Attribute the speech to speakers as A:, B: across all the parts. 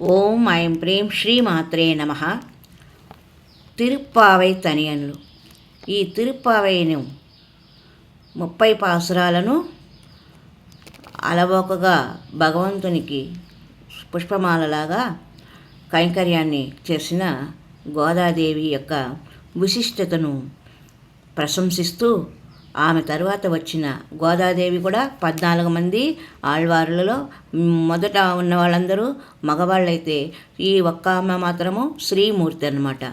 A: ఓం ఐం ప్రేం శ్రీమాత్రే నమ. తిరుప్పావై తనియన్లు. ఈ తిరుప్పావైను ముప్పై పాసురాలను అలవోకగా భగవంతునికి పుష్పమాలలాగా కైంకర్యాన్ని చేసిన గోదాదేవి యొక్క విశిష్టతను ప్రశంసిస్తూ ఆమె తరువాత వచ్చిన గోదాదేవి కూడా పద్నాలుగు మంది ఆళ్వారులలో మొదట ఉన్న వాళ్ళందరూ మగవాళ్ళైతే ఈ ఒక్క ఆమె మాత్రము శ్రీమూర్తి అనమాట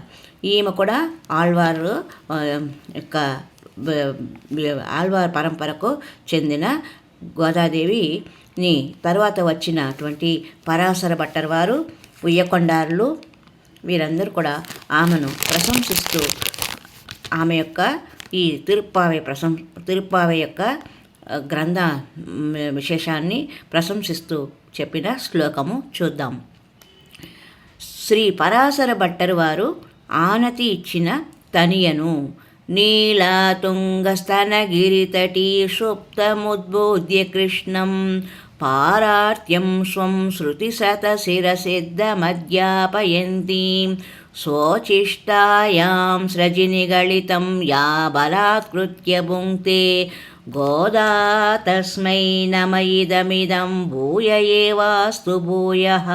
A: ఈమె కూడా ఆళ్వారు యొక్క ఆళ్వార్ పరంపరకు చెందిన గోదాదేవిని తర్వాత వచ్చినటువంటి పరాశర భట్టర్ వారు ఉయ్యకొండారులు వీరందరూ కూడా ఆమెను ప్రశంసిస్తూ ఆమె యొక్క ఈ తిరుప్పావై ప్రశం తిరుప్పావై యొక్క గ్రంథ విశేషాన్ని ప్రశంసిస్తూ చెప్పిన శ్లోకము చూద్దాం. శ్రీ పరాశర భట్టరు వారు ఆనతి ఇచ్చిన తనియను నీలాతుంగస్తనగిరితటీ సుప్తముద్బోధ్య కృష్ణం పారార్త్యం స్వం శృతిశతశిరసిద్ధమధ్యాపయంతీం స్వోచిష్టాయాం సృజినిగళితం యా బలాత్కృత్య భుంక్తే గోదా తస్మై నమ ఇదమిదం భూయ ఏవాస్తు భూయః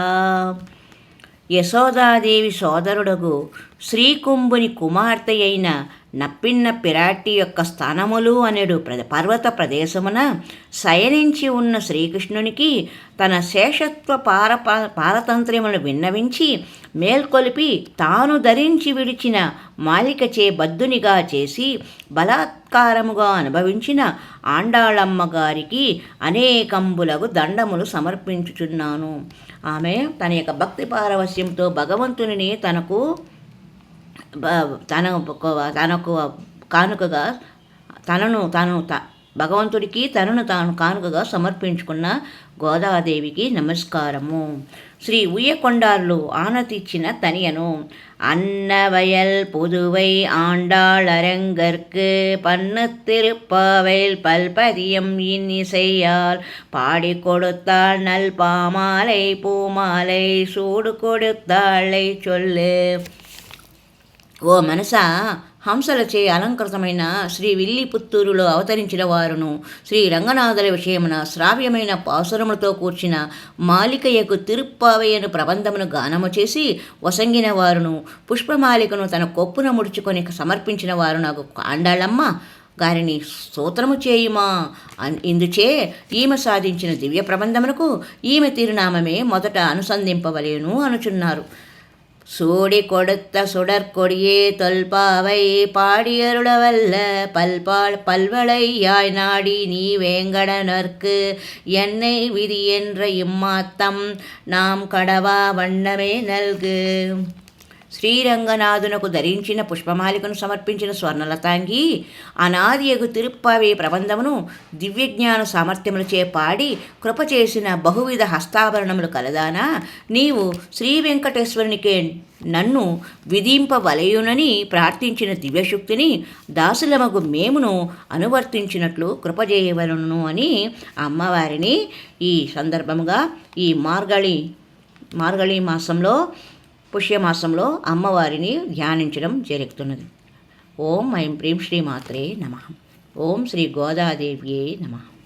A: యశోదాదేవి సోదరుడగు శ్రీకుంభుని కుమార్తె అయిన నప్పిన్న పిరాటి యొక్క స్థానములు అనేడు ప్ర పర్వత ప్రదేశమున శయనించి ఉన్న శ్రీకృష్ణునికి తన శేషత్వ పార పారతంత్ర్యమును విన్నవించి మేల్కొలిపి తాను ధరించి విడిచిన మాలికచే బద్దునిగా చేసి బలాత్కారముగా అనుభవించిన ఆండాళమ్మ గారికి అనేకంబులకు దండములు సమర్పించుచున్నాను. ఆమె తన యొక్క భక్తి పారవస్యంతో భగవంతుని తనకు తన తనకు కానుకగా తనను తాను త భగవంతుడికి తనను తాను కానుకగా సమర్పించుకున్న గోదాదేవికి నమస్కారము శ్రీ ఉయ్యకొండార్లు ఆనతిచ్చిన తనియను அன்னவயல் புதுவை ஆண்டாளரங்கற்கு பண்ணு திருப்பாவையில் பல்பதியம் இன்னிசையால் பாடி கொடுத்தாள் நல் பாமாலை பூமாலை சூடு கொடுத்தாளை சொல்லு ఓ మనస హంసలచే అలంకృతమైన శ్రీ విల్లి పుత్తూరులో అవతరించిన వారును శ్రీ రంగనాథుల విషయమున శ్రావ్యమైన పాసురములతో కూర్చిన మాలికయ్యకు తిరుప్పావయ్యను ప్రబంధమును గానము చేసి వసంగిన వారును పుష్పమాలికను తన కొప్పున ముడుచుకొని సమర్పించిన వారు నాకు కాండాళమ్మ గారిని స్తోత్రము చేయుమా? అన్- ఇందుచే ఈమె సాధించిన దివ్య ప్రబంధమునకు ఈమె తిరునామమే మొదట అనుసంధింపవలేను అనుచున్నారు. சூடி கொடுத்த சுடற்கொடியே தொல்பாவை பாடியருளவல்ல. பல்பால் பல்வளையாய் நாடி நீ வேங்கடனர்க்கு என்னை விதி என்ற இம்மாத்தம். நாம் கடவா வண்ணமே நல்கு. శ్రీరంగనాథునకు ధరించిన పుష్పమాలికను సమర్పించిన స్వర్ణలతాంగి అనాదియగు తిరుప్పావి ప్రబంధమును దివ్యజ్ఞాన సామర్థ్యములచే పాడి కృప చేసిన బహువిధ హస్తాభరణములు కలదానా. నీవు శ్రీ వెంకటేశ్వరునికే నన్ను విధింపవలయునని ప్రార్థించిన దివ్యశక్తిని దాసులమగు మేమును అనువర్తించినట్లు కృపజేయవలను అని అమ్మవారిని ఈ సందర్భముగా ఈ మార్గళి మార్గళి మాసంలో పుష్యమాసంలో అమ్మవారిని ధ్యానించడం జరుగుతున్నది. ఓం ఐం ప్రీం శ్రీమాత్రే నమ. ఓం శ్రీ గోదాదేవ్యే నమః.